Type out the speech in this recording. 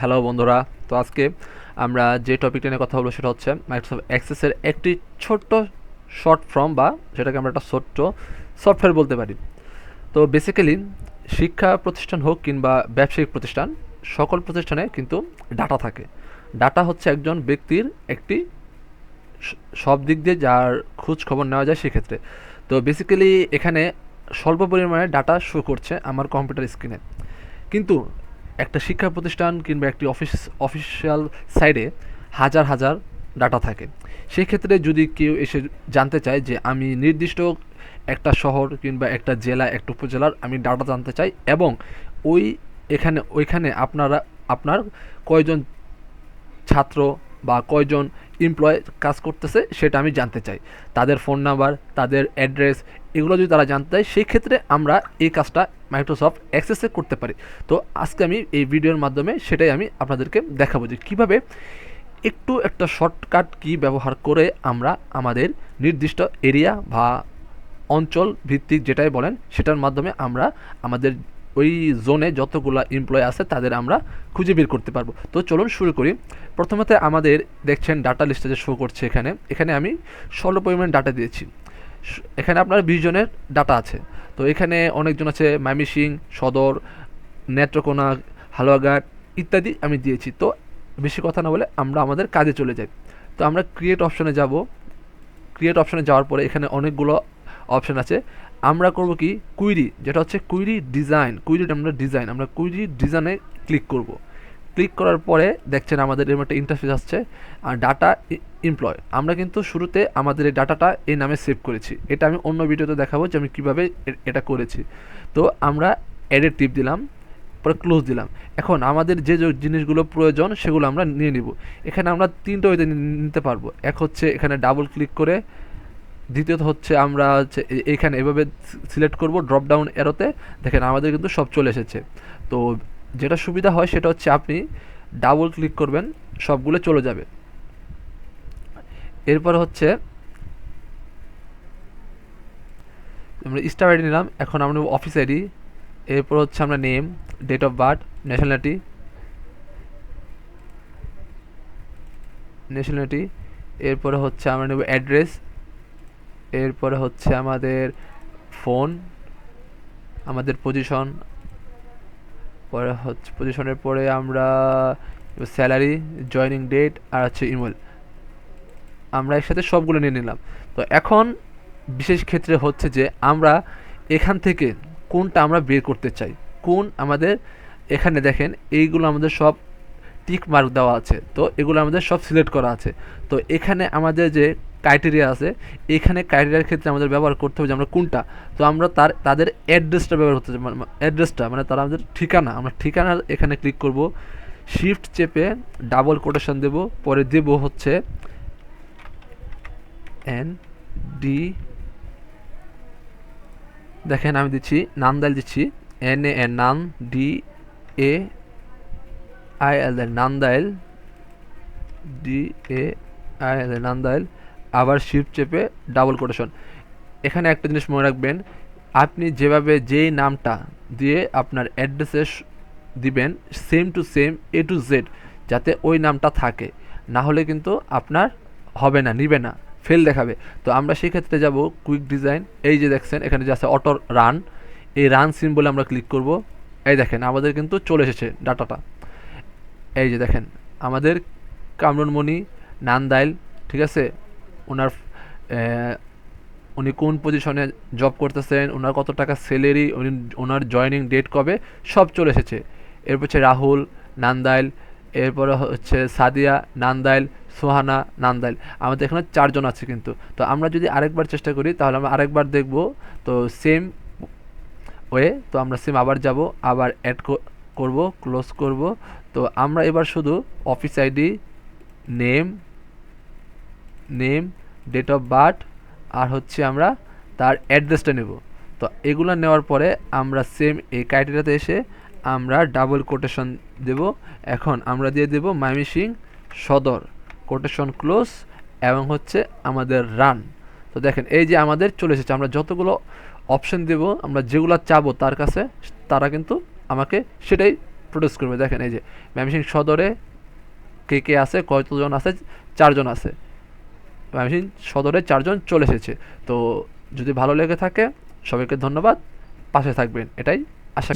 Hello বন্ধুরা। তো আজকে আমরা যে টপিকটা নিয়ে কথা বলব সেটা হচ্ছে মাইক্রোসফট অ্যাক্সেসের একটি ছোট্ট শর্ট ফর্ম বা সেটাকে আমরা একটা ছোট্ট সফটওয়্যার বলতে পারি। তো বেসিক্যালি শিক্ষা প্রতিষ্ঠান হোক কিংবা ব্যবসায়িক প্রতিষ্ঠান, সকল প্রতিষ্ঠানে কিন্তু ডাটা থাকে। ডাটা হচ্ছে একজন ব্যক্তির একটি সব দিক দিয়ে যার খোঁজ খবর নেওয়া যায় সেক্ষেত্রে। তো বেসিক্যালি এখানে স্বল্প পরিমাণে ডাটা শো করছে আমার কম্পিউটার স্ক্রিনে কিন্তু একটা শিক্ষা প্রতিষ্ঠান কিংবা একটি অফিস, অফিসিয়াল সাইডে হাজার হাজার ডাটা থাকে। সেই ক্ষেত্রে যদি কেউ এসে জানতে চায় যে আমি নির্দিষ্ট একটা শহর কিংবা একটা জেলা, একটা উপজেলার আমি ডাটা জানতে চাই এবং ওই এখানে, ওইখানে আপনারা, আপনার কয়জন ছাত্র বা কয়জন এমপ্লয় কাজ করতেছে সেটা আমি জানতে চাই। তাদের ফোন নাম্বার তাদের অ্যাড্রেস এগুলো যদি তারা জানতে চায় সেই ক্ষেত্রে আমরা এই কাজটা মাইক্রোসফট অ্যাক্সেসে করতে পারি। তো আজকে আমি এই ভিডিওর মাধ্যমে সেটাই আমি আপনাদেরকে দেখাবো যে কীভাবে একটু একটা শর্টকাট কি ব্যবহার করে আমরা আমাদের নির্দিষ্ট এরিয়া বা অঞ্চল ভিত্তিক যেটাই বলেন, সেটার মাধ্যমে আমরা আমাদের ওই জোনে যতগুলো এমপ্লয় আছে তাদের আমরা খুঁজে বের করতে পারব। তো চলুন শুরু করি। প্রথমত আমাদের দেখছেন ডাটা লিস্টে যে শো করছে এখানে। এখানে আমি স্বল্প পরিমাণ ডাটা দিয়েছি। এখানে আপনার বিশ জনের ডাটা আছে। তো এখানে অনেকজন আছে মাইমিসিং সদর, নেত্রকোনা, হালুয়াঘাট ইত্যাদি আমি দিয়েছি। তো বেশি কথা না বলে আমরা আমাদের কাজে চলে যাই। তো আমরা ক্রিয়েট অপশনে যাব। ক্রিয়েট অপশনে যাওয়ার পরে এখানে অনেকগুলো অপশন আছে। আমরা করব কি? কুইরি যেটা হচ্ছে কুইরি ডিজাইন কুইরি আমরা ডিজাইন আমরা কুইরি ডিজাইনে ক্লিক করব। ক্লিক করার পরে দেখছেন আমাদের এরকম একটা ইন্টারফেস আসছে, আর ডাটা এমপ্লয় আমরা কিন্তু শুরুতে আমাদের এই ডাটাটা এই নামে সেভ করেছি। এটা আমি অন্য ভিডিওতে দেখাবো যে আমি কীভাবে এটা করেছি। তো আমরা অ্যাডের টিপ দিলাম, পরে ক্লোজ দিলাম। এখন আমাদের যে যে জিনিসগুলো প্রয়োজন সেগুলো আমরা নিয়ে নিব। এখানে আমরা তিনটে ওয়েতে নিতে পারব। এক হচ্ছে এখানে ডাবল ক্লিক করে, দ্বিতীয়ত হচ্ছে আমরা হচ্ছে এখানে এভাবে সিলেক্ট করব ড্রপ ডাউন এরোতে দেখেন আমাদের কিন্তু সব চলে এসেছে। তো যেটা সুবিধা হয় সেটা হচ্ছে আপনি ডাবল ক্লিক করবেন, সবগুলো চলে যাবে। এরপর হচ্ছে, আমরা স্টার আইডি নিলাম, এখন আমরা অফিস আইডি এরপর হচ্ছে আমরা name date of birth nationality nationality এরপরে হচ্ছে আমরা নেব অ্যাড্রেস এরপরে হচ্ছে আমাদের ফোন আমাদের পজিশন পরে হচ্ছে পজিশনের পরে আমরা স্যালারি জয়নিং ডেট আর হচ্ছে ইমেল আমরা একসাথে সবগুলো নিয়ে নিলাম। তো এখন বিশেষ ক্ষেত্রে হচ্ছে যে আমরা এখান থেকে কোনটা আমরা বের করতে চাই? কোন আমাদের এখানে দেখেন এইগুলো আমাদের সব টিক মার্ক দেওয়া আছে। তো এগুলো আমাদের সব সিলেক্ট করা আছে। তো এখানে আমাদের যে ক্রাইটেরিয়া আছে। এখানে ক্রাইটেরিয়ার ক্ষেত্রে আমাদের ব্যবহার করতে হবে যে আমরা কোনটা। তো আমরা তার, তাদের অ্যাড্রেসটা ব্যবহার করতে অ্যাড্রেসটা মানে তারা আমাদের ঠিকানা। আমরা ঠিকানা এখানে ক্লিক করব। শিফট চেপে ডাবল কোটেশন দেব। পরে দেব হচ্ছে এন ডি দেখেন আমি দিচ্ছি, নান্দাইল দিচ্ছি। N A N naan D A I L Nandail D A I L Nandail. আবার শিফট চেপে ডাবল কোটেশন এখানে একটা জিনিস মনে রাখবেন, আপনি যেভাবে যেই নামটা দিয়ে আপনার অ্যাড্রেসে দিবেন same to same A to Z যাতে ওই নামটা থাকে। না হলে কিন্তু আপনার হবে না, নিবে না ফেল দেখাবে। তো আমরা সেই ক্ষেত্রে যাব কুইক ডিজাইন এই যে দেখছেন, এখানে যে আছে অটো রান এই রান সিম্বলে আমরা ক্লিক করব। এই দেখেন, আমাদের কিন্তু চলে এসেছে ডাটাটা। এই যে দেখেন, আমাদের কামরুনমণি, নান্দাইল, ঠিক আছে? ওনার উনি কোন পজিশনে জব করতেছেন, ওনার কত টাকা স্যালারি উনি, ওনার জয়নিং ডেট কবে, সব চলে এসেছে। এরপর হচ্ছে রাহুল নান্দাইল, এরপরে হচ্ছে সাদিয়া নান্দাইল, সোহানা নান্দাইল। আমাদের এখানে চারজন আছে কিন্তু। তো আমরা যদি আরেকবার চেষ্টা করি, তাহলে আমরা আরেকবার দেখব। তো সেম ওয়ে তো আমরা সেম আবার যাব, আবার অ্যাড করব ক্লোজ করব। তো আমরা এবার শুধু office ID name name date of birth আর হচ্ছে আমরা তার অ্যাড্রেসটা নেব। তো এগুলো নেওয়ার পরে আমরা সেম এই ক্রাইটেরিয়াতে এসে আমরা ডাবল কোটেশন দেব। এখন আমরা দিয়ে দেব মাইমিসিং সদর কোটেশন ক্লোজ এবং হচ্ছে আমাদের রান তো দেখেন, এই যে আমাদের চলে এসেছে, আমরা যতগুলো অপশন দেব, আমরা যেগুলো চাবো তার কাছে, তারা কিন্তু আমাকে সেটাই প্রডিউস করবে। দেখেন, এই যে ময়মনসিং সদরে কে কে আছে, কতজন আছে, চারজন আছে। ময়মনসিং সদরে চারজন চলে এসেছে। তো যদি ভালো লেগে থাকে, সবাইকে ধন্যবাদ। পাশে থাকবেন। এটাই আশা